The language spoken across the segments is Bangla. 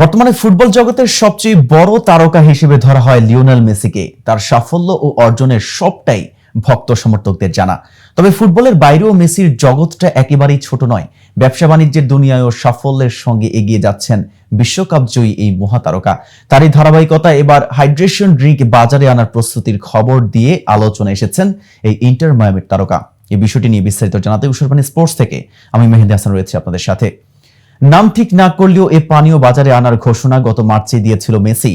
বর্তমানে ফুটবল জগতের সবচেয়ে বড় তারকা হিসেবে ধরা হয় লিওনেল মেসিকে। তার সাফল্য ও অর্জনের সবটাই ভক্ত সমর্থকদের জানা। তবে ফুটবলের বাইরেও মেসির জগৎটা একেবারেই ছোট নয়। ব্যবসা বাণিজ্যের দুনিয়ায়ও সাফল্যের সঙ্গে এগিয়ে যাচ্ছেন বিশ্বকাপ জয়ী এই মহাতারকা। তারই ধারাবাহিকতা এবার হাইড্রেশন ড্রিঙ্ক বাজারে আনার প্রস্তুতির খবর দিয়ে আলোচনা এসেছেন এই ইন্টার মায়ামির তারকা। এই বিষয়টি নিয়ে বিস্তারিত জানাতে উসরবানী স্পোর্টস থেকে আমি মেহেদি হাসান রয়েছে আপনাদের সাথে। নাম ঠিক না করলেও এ পানীয় বাজারে আনার ঘোষণা গত মার্চে দিয়েছিল মেসি।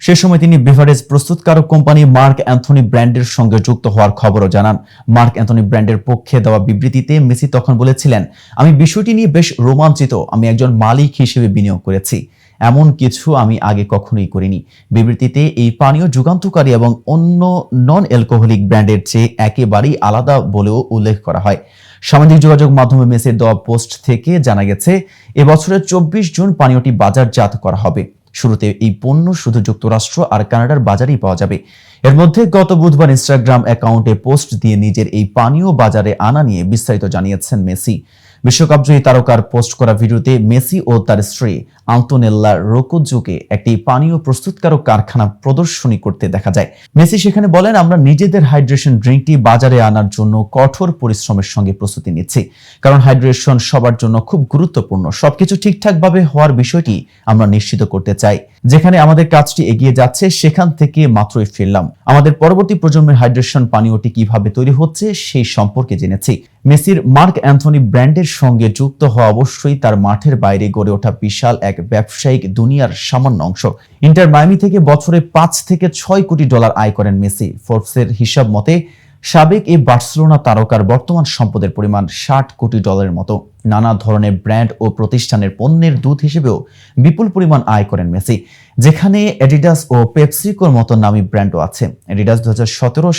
সে সময় তিনি বেভারেজ প্রস্তুতকারক কোম্পানি মার্ক অ্যান্থনি ব্র্যান্ডের সঙ্গে যুক্ত হওয়ার খবরও জানান। মার্ক অ্যান্থনি ব্র্যান্ডের পক্ষে দেওয়া বিবৃতিতে মেসি তখন বলেছিলেন, আমি বিষয়টি নিয়ে বেশ রোমাঞ্চিত। আমি একজন মালিক হিসেবে বিনিয়োগ করেছি। এমন কিছু আমি আগে কখনোই করিনি। বিবৃতিতে এই পানীয় যুগান্তকারী এবং অন্য নন অ্যালকোহলিক ব্র্যান্ডের চেয়ে একেবারেই আলাদা বলেও উল্লেখ করা হয়। সামাজিক যোগাযোগ মাধ্যমে মেসির দেওয়া পোস্ট থেকে জানা গেছে, এবছরের চব্বিশ জুন পানীয়টি বাজারজাত করা হবে। শুরুতে এই পণ্য শুধু যুক্তরাষ্ট্র আর কানাডার বাজারেই পাওয়া যাবে। এর মধ্যে গত বুধবার ইনস্টাগ্রাম অ্যাকাউন্টে পোস্ট দিয়ে নিজের এই পানীয় বাজারে আনা নিয়ে বিস্তারিত জানিয়েছেন মেসি। বিশ্বকাপ জয়ী তারকার পোস্ট করা ভিডিওতে মেসি ও তার স্ত্রী আন্তোনেল্লা রোকোজুকে একটি পানীয় প্রস্তুতকারক কারখানা প্রদর্শনী করতে দেখা যায়। মেসি সেখানে বলেন, আমরা নিজেদের হাইড্রেশন ড্রিঙ্কটি বাজারে আনার জন্য কঠোর পরিশ্রমের সঙ্গে প্রস্তুতি নিচ্ছি। কারণ হাইড্রেশন সবার জন্য খুব গুরুত্বপূর্ণ। সবকিছু ঠিকঠাকভাবে হওয়ার বিষয়টি আমরা নিশ্চিত করতে চাই। যেখানে আমাদের কাজটি এগিয়ে যাচ্ছে, সেখান থেকে মাত্রই ফিরলাম। আমাদের পরবর্তী প্রজন্মের হাইড্রেশন পানীয়টি কীভাবে তৈরি হচ্ছে, সেই সম্পর্কে জেনেছি। মেসির মার্ক অ্যান্থনি ব্র্যান্ডের সঙ্গে যুক্ত হওয়া অবশ্যই তার মাঠের বাইরে গড়ে ওঠা বিশাল এক ব্যবসায়িক দুনিয়ার সামান্য অংশ। ইন্টার মায়ামি থেকে বছরে পাঁচ থেকে ছয় কোটি ডলার আয় করেন মেসি। ফোর্বসের হিসাব মতে, সাবেক এই বার্সেলোনা তারকার বর্তমান সম্পদের পরিমাণ ষাট কোটি ডলারের মতো। নানা ধরনের ব্র্যান্ড ও প্রতিষ্ঠানের পণ্যের দূত হিসেবেও বিপুল পরিমাণ আয় করেন মেসি, যেখানে এডিডাস ও পেপসিকোর মতো নামী ব্র্যান্ডও আছে। এডিডাস দু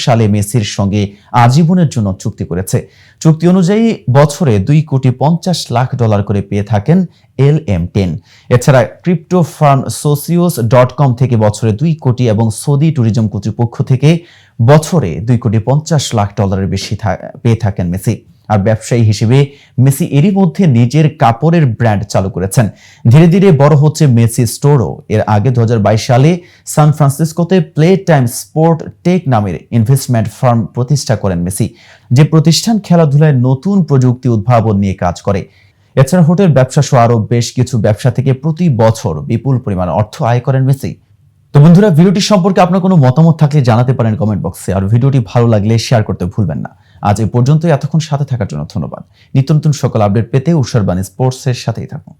সালে মেসির সঙ্গে আজীবনের জন্য চুক্তি করেছে। চুক্তি অনুযায়ী বছরে দুই কোটি পঞ্চাশ লাখ ডলার করে পেয়ে থাকেন এল এম টেন। এছাড়া crypto firm Socios dot com থেকে বছরে দুই কোটি এবং সৌদি ট্যুরিজম কর্তৃপক্ষ থেকে বছরে দুই কোটি পঞ্চাশ লাখ ডলারের বেশি পেয়ে থাকেন মেসি। আর ব্যবসায়ী হিসেবে মেসি এরই মধ্যে নিজের কাপড়ের ব্র্যান্ড চালু করেছেন। ধীরে ধীরে বড় হচ্ছে মেসি স্টোরও। এর আগে দু হাজার বাইশ সালে সান ফ্রান্সিসকোতে প্লে টাইম স্পোর্ট টেক নামের ইনভেস্টমেন্ট ফার্ম প্রতিষ্ঠা করেন মেসি। যে প্রতিষ্ঠান খেলাধুলায় নতুন প্রযুক্তি উদ্ভাবন নিয়ে কাজ করে। এছাড়া হোটেল ব্যবসা সহ আরও বেশ কিছু ব্যবসা থেকে প্রতি বছর বিপুল পরিমাণ অর্থ আয় করেন মেসি। তো বন্ধুরা, ভিডিওটি সম্পর্কে আপনার কোনো মতামত থাকলে জানাতে পারেন কমেন্ট বক্সে। আর ভিডিওটি ভালো লাগলে শেয়ার করতে ভুলবেন না। আজ এ পর্যন্তই। এতক্ষণ সাথে থাকার জন্য ধন্যবাদ। নিত্য নতুন সকল আপডেট পেতে উষার বাণী স্পোর্টসের সাথেই থাকুন।